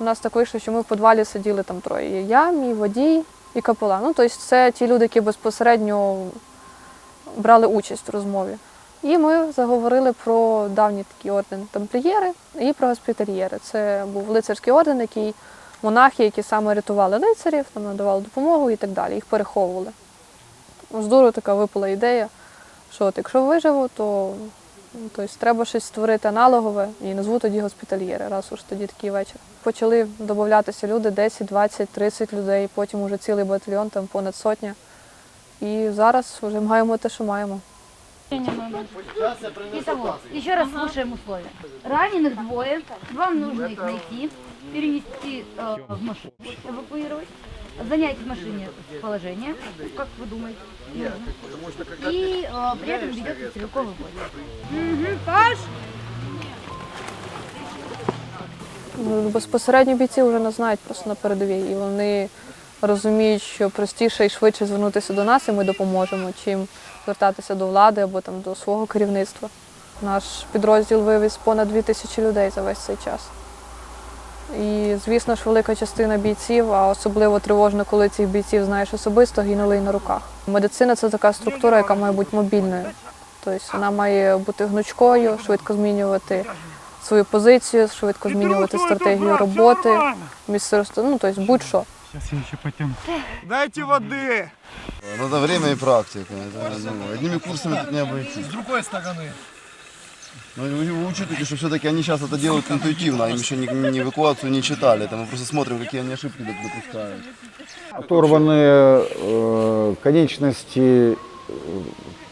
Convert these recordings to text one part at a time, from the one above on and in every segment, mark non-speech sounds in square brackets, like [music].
У нас так вийшло, що ми в підвалі сиділи там троє. Я, мій водій і капелан. Ну, тобто це ті люди, які безпосередньо брали участь у розмові. І ми заговорили про давній такий орден тамплієри і про госпітальєри. Це був лицарський орден, який монахи, які саме рятували лицарів, там надавали допомогу і так далі. Їх переховували. З дуру така випала ідея, що от якщо виживу, то тобто, треба щось створити аналогове і назву тоді госпітальєри, раз уж тоді такий вечір. Почали додатися люди, 10, 20, 30 людей, потім уже цілий батальйон, там понад сотня. І зараз вже маємо те, що маємо. Итого, еще раз слушаем условия. Раненых двое, вам нужно их найти, перенести э, в машину, эвакуировать, занять в машине положение, как вы думаете, нужно. И э, при этом ведется стрелковый бой. Угу, Паш! Ну, Безпосередньо бійці вже нас знають просто на передовій, і вони розуміють, що простіше і швидше звернутися до нас, і ми допоможемо, чим звертатися до влади або там до свого керівництва. Наш підрозділ вивіз понад дві тисячі людей за весь цей час. І, звісно ж, велика частина бійців, а особливо тривожно, коли цих бійців знаєш особисто, гинули і на руках. Медицина це така структура, яка має бути мобільною. Тобто вона має бути гнучкою, швидко змінювати свою позицію, швидко змінювати стратегію роботи, місце розту- ну, тобто будь-що. Сейчас я еще потем. Дайте воды! Надо время и практика. Это, ну, одними курсами тут не обойтись. С другой стороны. Но вы, вы учитывайте, что все-таки они сейчас это делают интуитивно, им еще ни, ни эвакуацию не читали. Это мы просто смотрим, какие они ошибки доп- допускают. Оторванные э, конечности, э,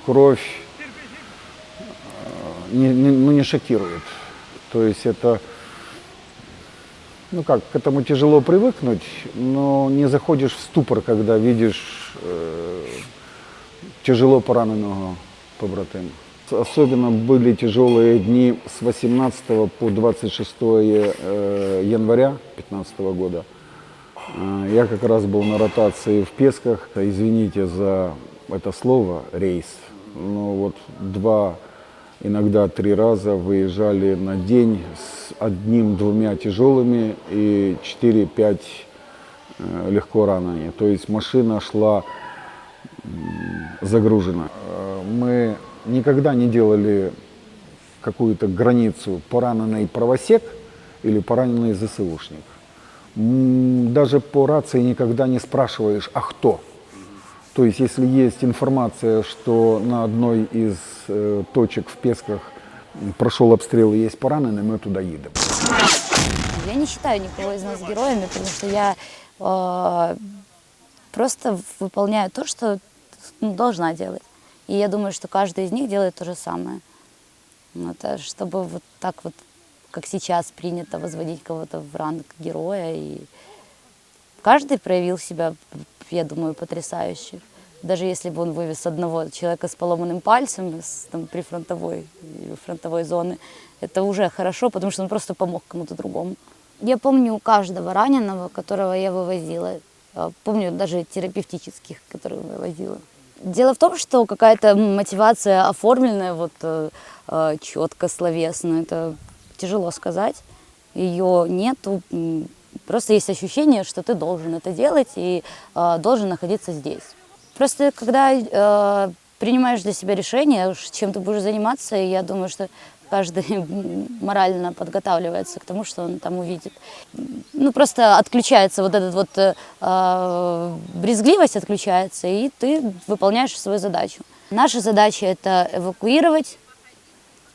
кровь э, не, не- ну, не шокирует. То есть это, ну как, к этому тяжело привыкнуть, но не заходишь в ступор, когда видишь э, тяжело пораненного побратима. Особенно были тяжелые дни с 18 по 26 э, января 2015 года. Э, Я как раз был на ротации в Песках. Извините за это слово, рейс. Но вот два, иногда три раза выезжали на день с одним-двумя тяжелыми и 4-5 э, легко ранеными. То есть машина шла загружена. Мы никогда не делали какую-то границу пораненный правосек или пораненный ЗСУшник. Даже по рации никогда не спрашиваешь, а кто? То есть, если есть информация, что на одной из э, точек в Песках прошел обстрел и есть пораненый, мы туда едем. Я не считаю никого из нас героями, потому что я э, просто выполняю то, что ну, должна делать. И я думаю, что каждый из них делает то же самое. Ну, Это чтобы вот так вот, как сейчас принято возводить кого-то в ранг героя. И каждый проявил себя, я думаю, потрясающе. Даже если бы он вывез одного человека с поломанным пальцем из там, прифронтовой или фронтовой зоны, это уже хорошо, потому что он просто помог кому-то другому. Я помню каждого раненого, которого я вывозила. Э, Помню даже терапевтических, которых вывозила. Дело в том, что какая-то мотивация оформленная, вот четко, словесно, это тяжело сказать. Ее нету. М, Просто есть ощущение, что ты должен это делать и э, должен находиться здесь. Просто когда э, принимаешь для себя решение, уж чем ты будешь заниматься, я думаю, что каждый [laughs] морально подготавливается к тому, что он там увидит. Ну, просто отключается вот этот вот, э, э, брезгливость отключается, и ты выполняешь свою задачу. Наша задача – это эвакуировать,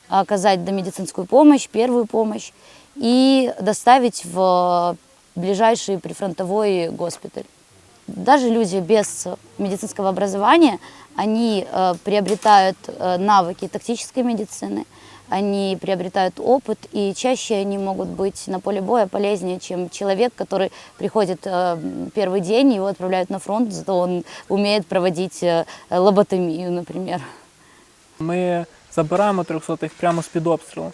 оказать домедицинскую помощь, первую помощь и доставить в ближайший прифронтовой госпиталь. Даже люди без медицинского образования, они э, приобретают э, навыки тактической медицины, они приобретают опыт, и чаще они могут быть на поле боя полезнее, чем человек, который приходит э, первый день, его отправляют на фронт, зато он умеет проводить э, лоботомию, например. Ми забираємо трьохсотих прямо з-під обстрілу.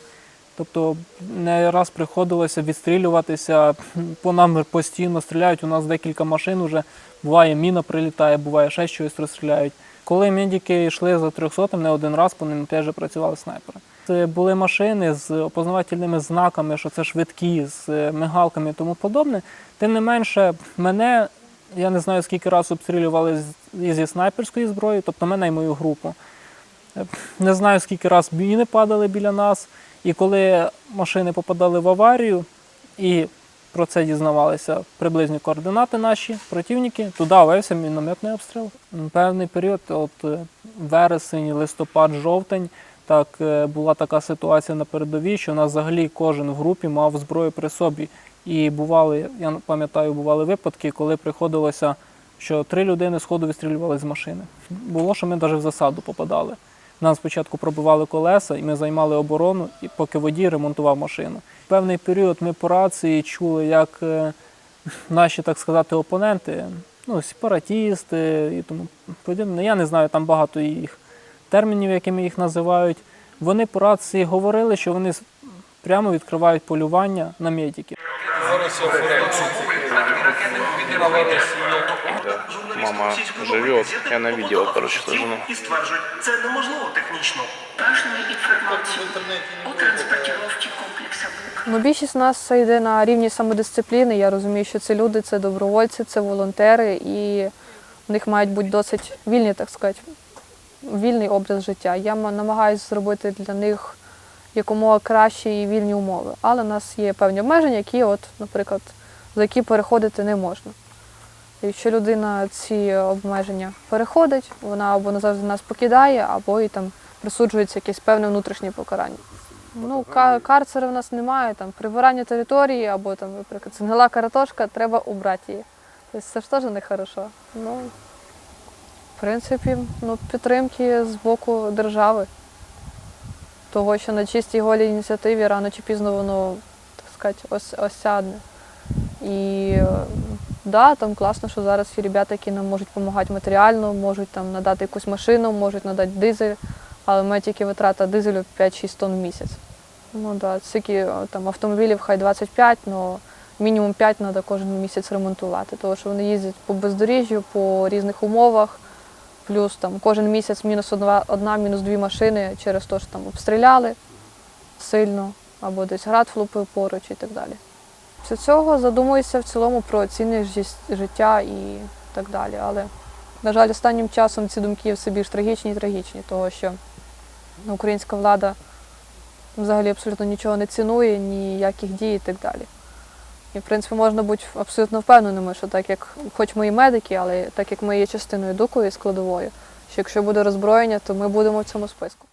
Тобто не раз приходилося відстрілюватися, по нам постійно стріляють. У нас декілька машин вже буває, міна прилітає, буває ще щось розстріляють. Коли медики йшли за трьохсотим, не один раз по ним теж працювали снайпери. Це були машини з опознавательними знаками, що це швидкі, з е, мигалками і тому подобне. Тим не менше, мене, я не знаю, скільки разів обстрілювали і зі снайперської зброї, тобто мене і мою групу. Е, Не знаю, скільки разів міни падали біля нас. І коли машини попадали в аварію, і про це дізнавалися приблизні координати наші противники, туди вився мінометний обстріл. Певний період, от е, вересень, листопад, жовтень, так е, була така ситуація на передовій, що у нас взагалі кожен в групі мав зброю при собі. І бували, я пам'ятаю, бували випадки, коли приходилося, що три людини сходу вистрілювали з машини. Було, що ми навіть в засаду попадали. Нам спочатку пробивали колеса, і ми займали оборону, і поки водій ремонтував машину. Певний період ми по рації чули, як е, наші, так сказати, опоненти, ну, сепаратісти і тому подібне. Я не знаю, там багато їх термінів, якими їх називають. Вони по рації говорили, що вони прямо відкривають полювання на медиків. Мама живет, и она видела, короче, эту жену. і стверджують, це неможливо технічно. важную информацию о транспортировке комплекса БУК. Ну, більшість нас це йде на рівні самодисципліни. Я розумію, що це люди, це добровольці, це волонтери, і в них мають бути досить вільні, так сказати, вільний образ життя. Я ма- намагаюся зробити для них якомога кращі і вільні умови. Але в нас є певні обмеження, які, от, наприклад, за які переходити не можна. Якщо людина ці обмеження переходить, вона або назавжди нас покидає, або і там присуджується якесь певне внутрішнє покарання. Ну, ка- карцера в нас немає, там прибирання території або там, наприклад, згнила картошка, треба убрати її. Тобто це ж теж не хорошо. Ну, принципі, ну, підтримки з боку держави. Того, що на чистій голій ініціативі рано чи пізно воно, так сказати, ос, осядне. І да, там класно, що зараз є ребята, які нам можуть допомагати матеріально, можуть там надати якусь машину, можуть надати дизель, але мене тільки витрата дизелю 5-6 тонн в місяць. Ну да, скільки е, там автомобілів хай 25, але мінімум 5 треба кожен місяць ремонтувати, тому що вони їздять по бездоріжжю, по різних умовах. Плюс там кожен місяць мінус одна, одна мінус дві машини через те, що там обстріляли сильно, або десь град влупив поруч і так далі. Після цього задумуюся в цілому про цінність життя і так далі. Але, на жаль, останнім часом ці думки все більш трагічні і трагічні, того що українська влада взагалі абсолютно нічого не цінує, ніяких дій і так далі. І, в принципі, можна бути абсолютно впевненими, що так як, хоч ми і медики, але так як ми є частиною дукової складової, що якщо буде роззброєння, то ми будемо в цьому списку.